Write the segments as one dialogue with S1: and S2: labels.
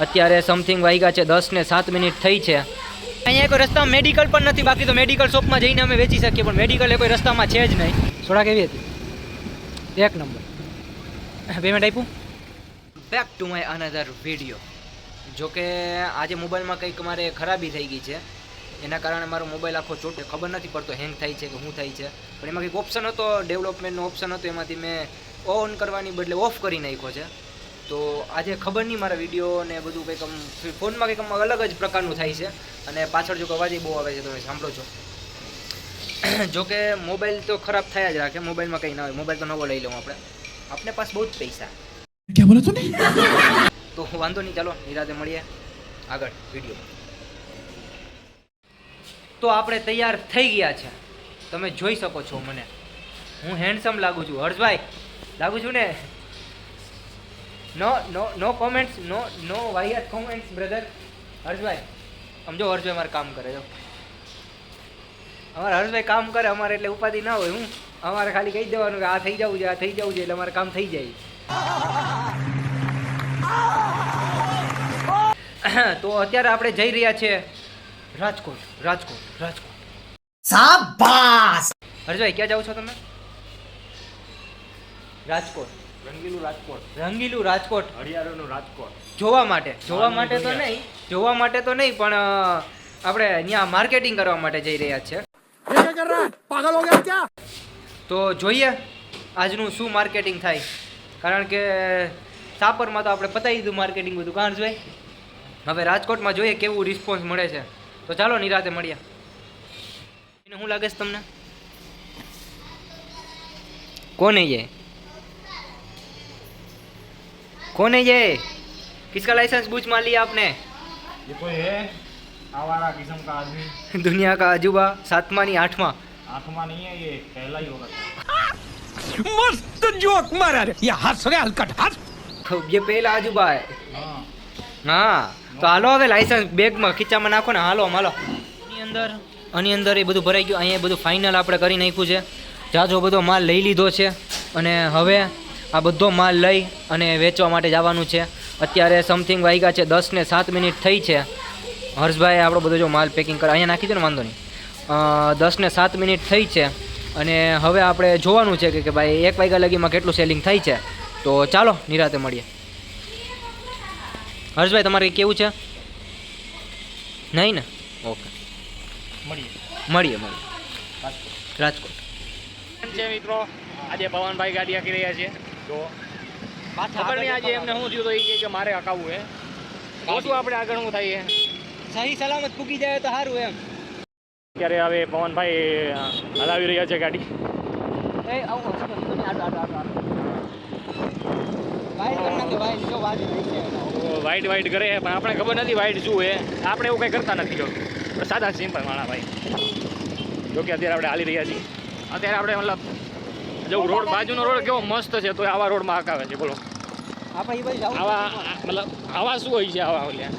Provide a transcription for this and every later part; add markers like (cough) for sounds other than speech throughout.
S1: અત્યારે સમથિંગ વાગ્યા છે દસ ને સાત મિનિટ થઈ છે. અહીંયા કોઈ રસ્તામાં મેડિકલ પણ નથી બાકી તો મેડિકલ શોપમાં જઈને અમે વેચી શકીએ પણ મેડિકલ એ કોઈ રસ્તામાં છે જ નહીં. થોડા કેવી હતી. એક નંબર. પેમેન્ટ આપ્યું? Back to my another video જો કે આજે મોબાઈલમાં કંઈક મારે ખરાબી થઈ ગઈ છે. એના કારણે મારો મોબાઈલ આખો ચોટે. ખબર નથી પડતો હેંગ થાય છે કે શું થાય છે. પણ એમાં કંઈક ઓપ્શન હતો ડેવલપમેન્ટનો ઓપ્શન હતો એમાંથી મેં ઓન કરવાની બદલે ઓફ કરી નાખ્યો છે. તો આજે ખબર નહીં મારા વીડિયો ને બધું કંઈક આમ ફોનમાં કંઈક આમ અલગ જ પ્રકારનું થાય છે. અને પાછળ જો અવાજ બહુ આવે છે તમે સાંભળો છો. (clears throat) જોકે મોબાઈલ તો ખરાબ થયા જ રાખે મોબાઈલમાં કંઈ ના હોય. મોબાઈલ તો નવો લઈ લઉં આપણે. આપણે પાસે બહુ જ પૈસા.
S2: ક્યાં બોલો તું
S1: તો વાંધો નહીં ચાલો નિરાતે મળીએ. આગળ વીડિયો. તો આપણે તૈયાર થઈ ગયા છે. તમે જોઈ શકો છો મને. હું હેન્ડસમ લાગુ છું. હર્ષભાઈ લાગુ છું ને? No no no comments no no વાહિયાત comments brother Harshbhai સમજો હર્ષભાઈ મારે કામ કરે જો. અમારે હર્ષભાઈ કામ કરે અમારે એટલે ઉપાધિ ના હોય હું અમારે ખાલી કહી દેવાનું કે આ થઈ જવું છે આ થઈ જવું છે એટલે અમારે કામ થઈ જાય. તો અત્યારે આપણે જઈ રહ્યા છે રાજકોટ રાજકોટ રાજકોટ.
S2: શાબાશ!
S1: હર્ષભાઈ ક્યાં જાવ છો તમે? રાજકોટ.
S3: રંગીલું રાજકોટ. હરિયાળાનું રાજકોટ.
S1: જોવા માટે. જોવા માટે તો નહીં. જોવા માટે તો નહીં પણ આપણે અહીંયા માર્કેટિંગ કરવા માટે જઈ રહ્યા છે.
S2: પાગલ હો ગયા ક્યા?
S1: તો જોઈએ આજનું શું માર્કેટિંગ થાય. કારણ કે સાપરમાં તો આપણે પતાવી દીધું માર્કેટિંગ બધું. કારણ જોઈએ હવે રાજકોટમાં જોઈએ કેવું રિસ્પોન્સ મળે છે. તો ચાલો નિરાતે મળ્યા એને શું લાગે છે તમને? કોને જાય कौन है ये किसका लाइसेंस बूझ मार लिया आपने
S3: ये कोई है आवारा किस्म का आदमी
S1: दुनिया का अजूबा सातवा नहीं आठवां
S3: आठवां नहीं है ये पहला ही होगा
S2: मस्त जोक मारा रे ये हंस रहे हलकट हंस
S1: तो ये पहला अजूबा है
S3: हाँ
S1: હા તો હાલો હવે લાયસન્સ બેગમાં ખીચામાં નાખો ને હાલો હાલો આની અંદર આની અંદર એ બધું ભરાઈ ગયું અહીંયા બધું ફાઇનલ આપણે કરી નાખ્યું છે જાજો બધો માલ લઈ લીધો છે અને હવે આ બધો માલ લઈ અને વેચવા માટે જવાનું છે. અત્યારે સમથિંગ વાગ્યા છે દસ ને સાત મિનિટ થઈ છે. હર્ષભાઈ આપણો બધો જો માલ પેકિંગ કરે અહીંયા નાખી દો ને વાંધો નહીં. દસ ને સાત મિનિટ થઈ છે અને હવે આપણે જોવાનું છે કે કે ભાઈ એક વાગ્યા લગીમાં કેટલું સેલિંગ થાય છે. તો ચાલો નિરાતે મળીએ. હર્ષભાઈ તમારે કંઈ કેવું છે? નહીં ને? ઓકે.
S3: મળીએ.
S1: મળીએ મળીએ.
S3: રાજકોટ. છે મિત્રો? આજે પવનભાઈ ગાડી આખી રહ્યા છે. તો ખબર નહીં આજે એમને શું થયું તો એ કે મારે હકાવવું હે. શું આપણે આગળ શું થાય
S1: સહી સલામત ફૂકી જાય તો સારું એમ.
S3: અત્યારે હવે પવનભાઈ હલાવી રહ્યા છે ગાડી.
S1: એ આવો આડો આડો આડો
S3: વાઈટ વાઈટ કરે છે પણ આપણે ખબર નથી વાઈટ શું હે. આપણે એવું કંઈ કરતા નથી જો. સાદા સિમ્પલ માણા ભાઈ. જો કે અત્યારે આપણે હાલી રહ્યા છીએ. અત્યારે આપણે મતલબ જો રોડ બાજુનો રોડ કેવો મસ્ત છે તો આવા રોડમાં હકાવે છે બોલો.
S1: જાવ
S3: આવા મતલબ આવા શું હોય છે આવા ઓલ્યા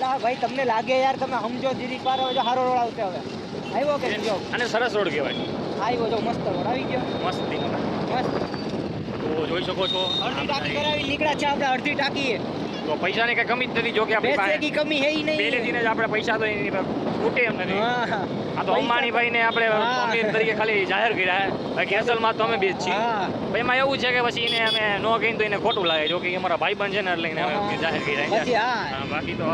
S1: લા ભાઈ તમને લાગે યાર તમે સમજો જીરીક પાર જો સારો રોડ આવશે હવે. આવ્યો કે જો.
S3: અને સરસ રોડ કહેવાય.
S1: આવ્યો જો મસ્ત રોડ. આવી ગયો.
S3: મસ્ત
S1: મસ્ત.
S3: તો જોઈ શકો છો.
S1: અડધી ટાંકી કરાવી નીકળ્યા છે આપણે અડધી ટાંકી
S3: તો પૈસાની કઈ કમી જ નથી જો કે આપણી પાસે.
S1: કમી હે નહીં.
S3: પહેલેથી જ આપણે પૈસા તો એની પાસે ખૂટે એમ નથી આ તો અંબાણીભાઈ ને આપણે અમીર તરીકે ખાલી જાહેર કર્યા કેસલમાં તો અમે બે છીએ. એમાં એવું છે કે પછી એને અમે ન કહીએ તો એને ખોટું લાગે. જો કે અમારા ભાઈ બન છે ને એટલે અમે જાહેર કર્યા. બાકી તો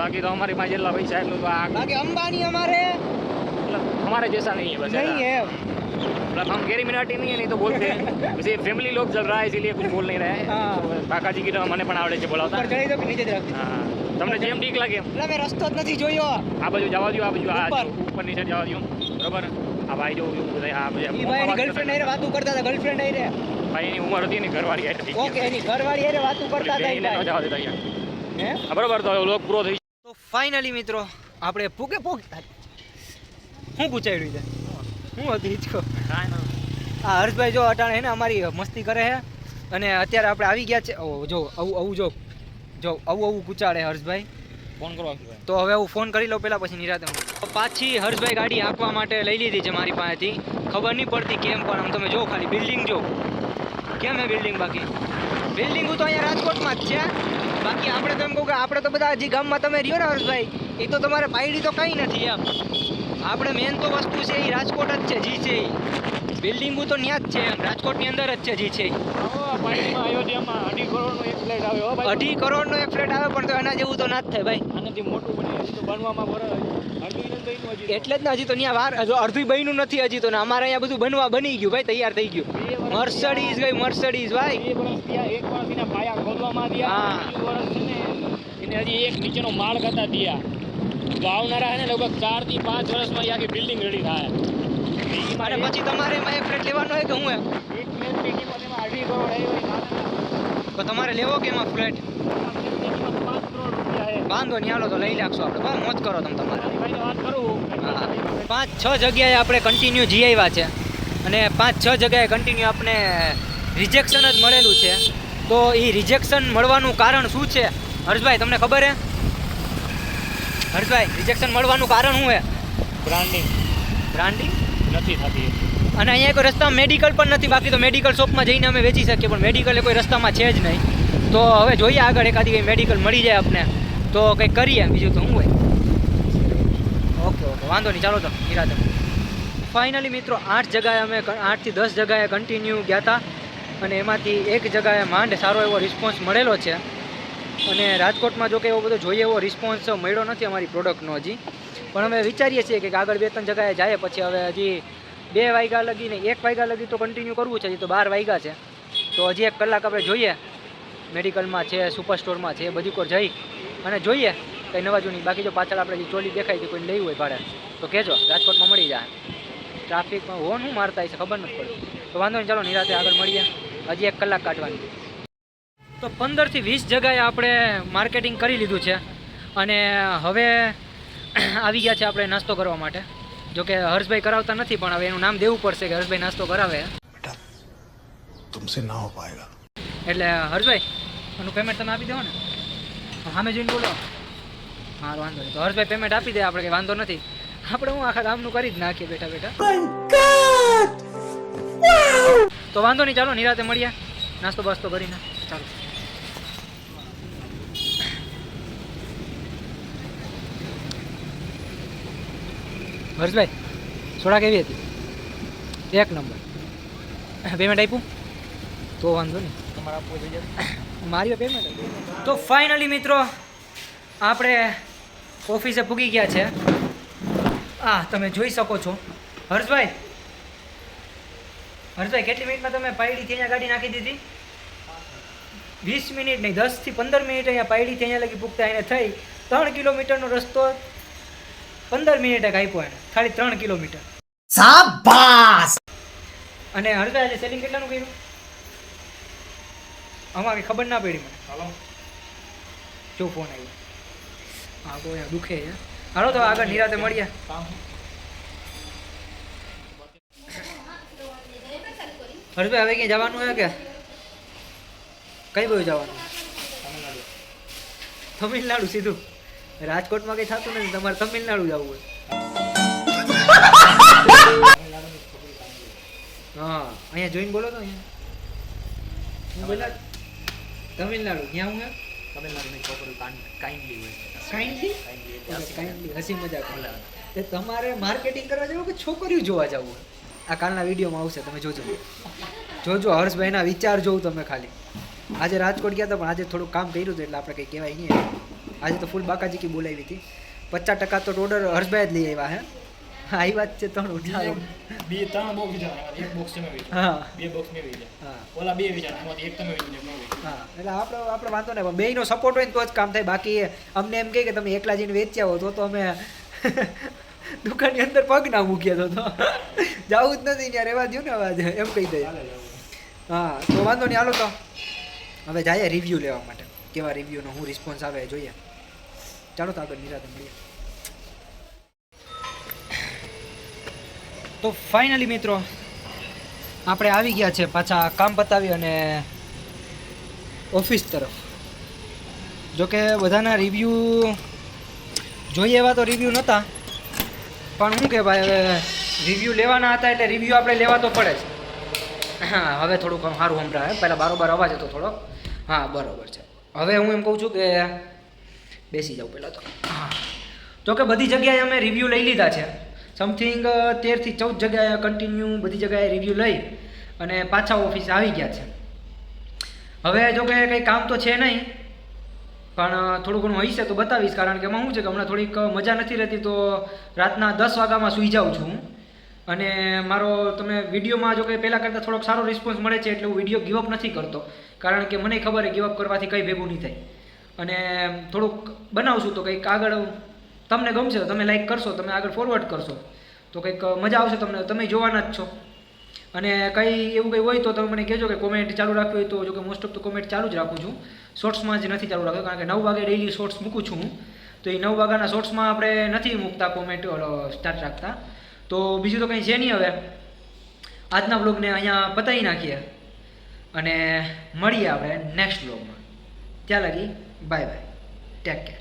S3: બાકી તો અમારી પાસે જેટલા પૈસા એટલું તો આ
S1: અંબાણી અમારે
S3: અમારે
S1: જૈસા
S3: નહીં
S1: બસ
S3: નહીં हम गेरी मिनाटी नहीं है नहीं तो बोलते हैं वैसे फैमिली लोग चल रहा है इसीलिए कुछ बोल नहीं रहे हैं
S1: हाँ।
S3: तो કાકાજી કીધું મને પણ આવડે છે બોલાવતા
S1: ઉપર ચડી દો કે નીચે જ રાખી
S3: હા તમને જેમ ઠીક લાગે એમ
S1: એટલે મેં રસ્તો જ નથી જોયો
S3: આ બાજુ જવા દો આ બાજુ આ
S1: ઉપર.
S3: જો ઉપર નીચે જવા દો બરોબર આ ભાઈ જો જો બધા આ બધા
S1: ઈ ભાઈ એની
S3: વાત
S1: ગર્લફ્રેન્ડ હારે
S3: કરતા
S1: વાતું કરતા હતા ગર્લફ્રેન્ડ હારે
S3: હતા. ભાઈ એની ઉંમર હતી ને ઘરવાળી હારે થઈ
S1: ઓકે એની ઘરવાળી હારે વાતું કરતા હતા ઈ
S3: બેયને ન
S1: ભાઈ.
S3: જવા દેતા અહીંયા.
S1: હે
S3: હા, બરોબર તો લોક પૂરો થઈ
S1: તો ફાઇનલી મિત્રો આપણે પૂકે પૂક શું પૂછાડ્યું છે શું હતું હિચકો? આ હર્ષભાઈ જો અટાણે હે ને અમારી મસ્તી કરે છે અને અત્યારે આપણે આવી ગયા છે. જો આવું આવું જો જો આવું આવું કૂચાડે હર્ષભાઈ.
S3: ફોન કરો
S1: તો હવે હું ફોન કરી લઉં પહેલાં પછી નિરાતે પાછી હર્ષભાઈ ગાડી આપવા માટે લઈ લીધી છે મારી પાસેથી. ખબર નહીં પડતી કેમ પણ આમ તમે જો ખાલી બિલ્ડિંગ જો. કેમ હે બિલ્ડિંગ બાકી? બિલ્ડિંગ તો અહીંયા રાજકોટમાં જ છે. બાકી આપણે તો એમ કહું કે આપણે તો બધા હજી ગામમાં તમે રહ્યો ને હર્ષભાઈ એ તો તમારે પાયડી તો કંઈ નથી એમ. આપણે મેન તો વસ્તુ છે એ રાજકોટ જ છે જી છે એ. બિલ્ડિંગો તો ત્યાં જ છે રાજકોટની અંદર જ છે જી છે
S3: અઢી કરોડનો એક ફ્લેટ
S1: આવે પણ તો એના જેવું તો ના જ થાય ભાઈ.
S3: આનાથી મોટું બને.
S1: એટલે જ ને હજી તો ત્યાં વાર અડધું બન્યું નથી હજી તો ને અમારે અહીંયા બધું બનવા બની ગયું ભાઈ તૈયાર થઈ ગયું. મર્સડીઝ ગઈ મર્સડીઝ ભાઈ. હા.
S3: વર્ષ ને એને હજી એક નીચેનો માળ કરતા થયા. તો હે છે ને લગભગ ચારથી પાંચ વર્ષમાં આખી બિલ્ડિંગ રેડી થાય.
S1: અને
S3: મારે
S1: પછી તમારે એમાં એક ફ્લેટ લેવાનો હોય કે હું એમ?
S3: એક ફ્લેટની કિંમત એમાં અઢી કરોડ આવ્યો
S1: તો તમારે લેવો કે એમાં ફ્લેટ વાંધો નહીં હાલો તો લઈ લાગશો આપણે. બહુ મોજ કરો તમે તમારે.
S3: મારી વાત કરું.
S1: હા. પાંચ છ જગ્યાએ આપણે કન્ટિન્યુ જી આવ્યા છે. અને પાંચ છ જગ્યાએ કન્ટિન્યુ આપણે રિજેક્શન જ મળેલું છે. તો એ રિજેક્શન મળવાનું કારણ શું છે? હર્ષભાઈ તમને ખબર હે? હર્ષભાઈ રિજેક્શન મળવાનું કારણ શું છે
S3: બ્રાન્ડિંગ
S1: બ્રાન્ડિંગ
S3: નથી થતી
S1: અને અહીંયા કોઈ રસ્તામાં મેડિકલ પણ નથી બાકી તો મેડિકલ શોપમાં જઈને અમે વેચી શકીએ પણ મેડિકલ કોઈ રસ્તામાં છે જ નહીં. તો હવે જોઈએ આગળ એકાદી કંઈ મેડિકલ મળી જાય આપને. તો કંઈક કરીએ બીજું તો શું હોય. ઓકે ઓકે વાંધો નહીં ચાલો તો નિરાતે ફાઇનલી મિત્રો આઠ જગાએ અમે આઠથી દસ જગાએ કન્ટિન્યુ ગયા હતા અને એમાંથી એક જગાએ માંડ સારો એવો રિસ્પોન્સ મળેલો છે. અને રાજકોટમાં જો કે એવો બધો જોઈએ એવો રિસ્પોન્સ મળ્યો નથી અમારી પ્રોડક્ટનો હજી. પણ અમે વિચારીએ છીએ કે આગળ બે ત્રણ જગાએ જાય, પછી હવે હજી બે વાગ્યા લગીને એક વાગ્યા લગી તો કન્ટિન્યુ કરવું છે, હજી તો બાર વાગ્યા છે. તો હજી એક કલાક આપણે જોઈએ, મેડિકલમાં છે સુપર સ્ટોરમાં છે બધી કોર જઈ. અને જોઈએ, કંઈ નવા જૂની. બાકી જો પાછળ આપણે જે ચોલી દેખાય છે કોઈ લેવી હોય ભાડે, તો કહેજો, રાજકોટમાં મળી જાય. ટ્રાફિકમાં હોન શું મારતા હશે, ખબર નથી પડતી. તો વાંધો નહીં, ચાલો નિરાતે આગળ મળીએ. હજી એક કલાક કાઢવાની. તો પંદરથી વીસ જગાએ આપણે માર્કેટિંગ કરી લીધું છે. અને હવે આવી ગયા છે આપણે નાસ્તો કરવા માટે. જો કે હર્ષભાઈ કરાવતા નથી પણ હવે એનું નામ દેવું પડશે કે હર્ષભાઈ નાસ્તો કરાવે.
S4: બેટા તુમસે ના હો પાએગા
S1: એટલે હર્ષભાઈ એનું પેમેન્ટ તમે આપી દેવો ને સામે જોઈને બોલો. હા વાંધો નહીં. તો હર્ષભાઈ પેમેન્ટ આપી દે આપણે કંઈ વાંધો નથી. આપણે હું આખા ગામનું કરી જ નાખીએ બેઠા બેઠા તો વાંધો નહીં ચાલો નિરાતે મળીએ. નાસ્તો બાસ્તો કરીને. ચાલો. હર્ષભાઈ સોડા કેવી હતી? એક નંબર. પેમેન્ટ આપ્યું? તો વાંધો નહીં.
S3: તમારે આપવું જોઈએ
S1: મારી પેમેન્ટ તો ફાઇનલી મિત્રો આપણે ઓફિસે પૂગી ગયા છે. આ તમે જોઈ શકો છો. હર્ષભાઈ હર્ષભાઈ કેટલી મિનિટમાં તમે પાયડીથી અહીંયા ગાડી નાખી દીધી? વીસ મિનિટ નહીં દસથી પંદર મિનિટ અહીંયા પાયડીથી અહીંયા લગી પૂગતા એને થઈ. ત્રણ કિલોમીટરનો રસ્તો પંદર મિનિટે કાપ્યો એને. ખાલી ત્રણ કિલોમીટર. અને હર્ષભાઈ આજે સેલિંગ કેટલાનું કર્યું? આમાં કંઈ ખબર ના પડી મને.
S3: હાલો.
S1: જો ફોન આવ્યો. હા કોઈ યાર દુખે છે. હાલો તો આગળ નિરાતે મળીએ. હર્ષભાઈ હવે ક્યાંય જવાનું હોય કે? કઈ બાજુ જવાનું? તમિલનાડુ સીધું? રાજકોટમાં કંઈ થતું નથી તમારે તમિલનાડુ જવું હોય. હા અહીંયા જોઈને બોલો તો અહીંયા. તમિલનાડુ ક્યાં હું
S3: તમિલનાડુની છોકરી કાઇન્ડલી હોય.
S1: કાઇન્ડલી
S3: કાઇન્ડલી
S1: હસી મજાક તે તમારે માર્કેટિંગ કરવા જવું કે છોકરીઓ જોવા જવું આ કાલના વિડીયોમાં આવશે તમે જોજો. જોજો હર્ષભાઈના વિચાર જોઉં તમે ખાલી. આજે રાજકોટ ગયા હતા પણ આજે થોડું કામ કર્યું હતું એટલે આપણે કંઈ કહેવાય નહીં. આજે તો ફૂલ બાકાજી કી બોલાવી હતી. પચાસ ટકા તો ઓર્ડર હર્ષભાઈ જ લઈ આવ્યા હે? હા એ વાત છે ત્રણ ઉઠાવો
S3: બે ત્રણ બોક્સ વિચાર એક બોક્સ તમે
S1: હા.
S3: બે બોક્સ મેં વેચ્યા.
S1: હા.
S3: ઓલા બે વિચાર એમાંથી એક તમે વેચો એક મેં વેચ્યું
S1: હા એટલે આપણે આપણે વાંધો નહીં પણ નો સપોર્ટ હોય ને તો જ કામ થાય. બાકી અમને એમ કહે કે તમે એકલા જઈને વેચ્યા હો તો તો અમે (laughs) દુકાનની અંદર પગ ના મૂક્યા તો તો. જવું જ નથી ત્યાં રહેવા દઉં ને અવાજ એમ કહી દઈએ હા તો વાંધો નહીં હાલો તો. હવે જાય રિવ્યૂ લેવા માટે. કેવા રિવ્યૂનો હું રિસ્પોન્સ આવે જોઈએ. ચાલો તો આગળ નિરાતે તો ફાઇનલી મિત્રો, આપણે આવી ગયા છે પાછા કામ પતાવી અને ઓફિસ તરફ. જોકે બધાના રિવ્યૂ જોઈએ એવા તો રિવ્યૂ નહોતા પણ શું કે ભાઈ હવે રિવ્યૂ લેવાના હતા એટલે રિવ્યૂ આપણે લેવા તો પડે જ. હા, હવે થોડુંક સારું સંભળાય. પહેલાં બારોબાર અવાજ હતો થોડો હા, બરોબર છે. હવે હું એમ કહું છું કે બેસી જાઉં પહેલાં તો. હા તો કે બધી જગ્યાએ અમે રિવ્યૂ લઈ લીધા છે. સમથિંગ તેરથી ચૌદ જગ્યાએ કન્ટિન્યુ બધી જગ્યાએ રિવ્યૂ લઈ અને પાછા ઓફિસ આવી ગયા છે. હવે જો કે કંઈ કામ તો છે નહીં, પણ થોડું ઘણું હશે તો બતાવીશ, કારણ કે એમાં શું છે કે હમણાં થોડીક મજા નથી રહેતી તો રાતના દસ વાગ્યામાં સૂઈ જાઉં છું. અને મારો, તમે વિડીયોમાં જો કે પહેલાં કરતાં થોડોક સારો રિસ્પોન્સ મળે છે એટલે હું વીડિયો ગીવઅપ નથી કરતો. કારણ કે મને ખબર છે ગીવઅપ કરવાથી કંઈ ભેગું નહીં થાય. અને થોડુંક બનાવશું તો કંઈક આગળ તમને ગમશે તમે લાઈક કરશો, તમે આગળ ફોરવર્ડ કરશો. તો કંઈક મજા આવશે તમને, તમે જોવાના જ છો. અને કંઈ એવું કંઈ હોય તો તમે મને કહેજો કે કોમેન્ટ ચાલુ રાખવી હોય તો, જો કે મોસ્ટ ઓફ તો કોમેન્ટ ચાલુ જ રાખું છું. શોર્ટ્સમાં જ નથી ચાલુ રાખ્યો, કારણ કે નવ વાગે ડેઈલી શોર્ટ્સ મૂકું છું હું. તો એ નવ વાગ્યાના શોર્ટ્સમાં આપણે નથી મૂકતા કોમેન્ટ સ્ટાર્ટ રાખતા. તો બીજું તો કંઈ છે નહીં હવે. આજના બ્લોગને અહીંયા પતાવી નાખીએ. અને મળીએ આપણે નેક્સ્ટ બ્લોગમાં ત્યાં લગી બાય બાય ટેક કેર